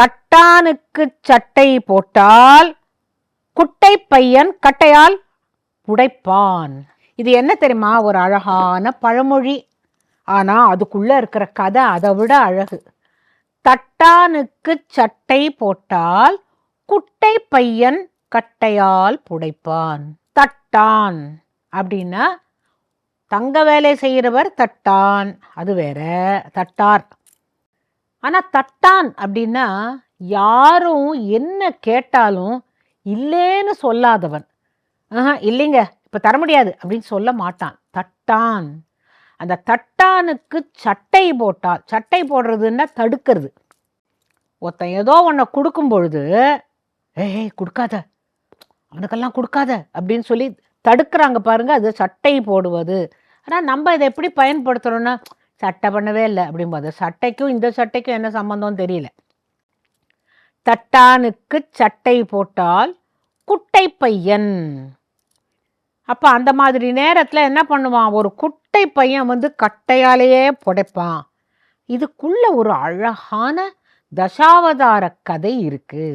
தட்டானுக்கு சட்டை போட்டால் குட்டை பையன் கட்டையால் புடைப்பான் இது என்ன தெரியுமா? ஒரு அழகான பழமொழி. ஆனால் அதுக்குள்ளே இருக்கிற கதை அதை விட அழகு. தட்டானுக்கு சட்டை போட்டால் குட்டை பையன் கட்டையால் புடைப்பான். தட்டான் அப்படின்னா தங்க வேலை செய்கிறவர் தட்டான். அது வேற. தட்டார். ஆனால் தட்டான் அப்படின்னா யாரும் என்ன கேட்டாலும் இல்லைன்னு சொல்லாதவன். ஆஹா இல்லைங்க இப்போ தர முடியாது அப்படின்னு சொல்ல மாட்டான். தட்டான். அந்த தட்டானுக்கு சட்டை போட்டால் சட்டை போடுறதுன்னா தடுக்கிறது. ஒருத்தன் ஏதோ ஒன்றை கொடுக்கும் பொழுது ஏய் கொடுக்காத. அவனுக்கெல்லாம் கொடுக்காத. அப்படின்னு சொல்லி தடுக்கிறாங்க பாருங்க அது சட்டை போடுவது. ஆனால் நம்ம இதை எப்படி பயன்படுத்துகிறோன்னா சட்டை பண்ணவே இல்லை அப்படிம்போது சட்டைக்கும் இந்த சட்டைக்கும் என்ன சம்மந்தம் தெரியல. தட்டானுக்கு சட்டை போட்டால் குட்டை பையன் அப்போ அந்த மாதிரி நேரத்தில் என்ன பண்ணுவான்? ஒரு குட்டை பையன் வந்து கட்டையாலேயே புடைப்பான். இதுக்குள்ள ஒரு அழகான தசாவதார கதை இருக்குது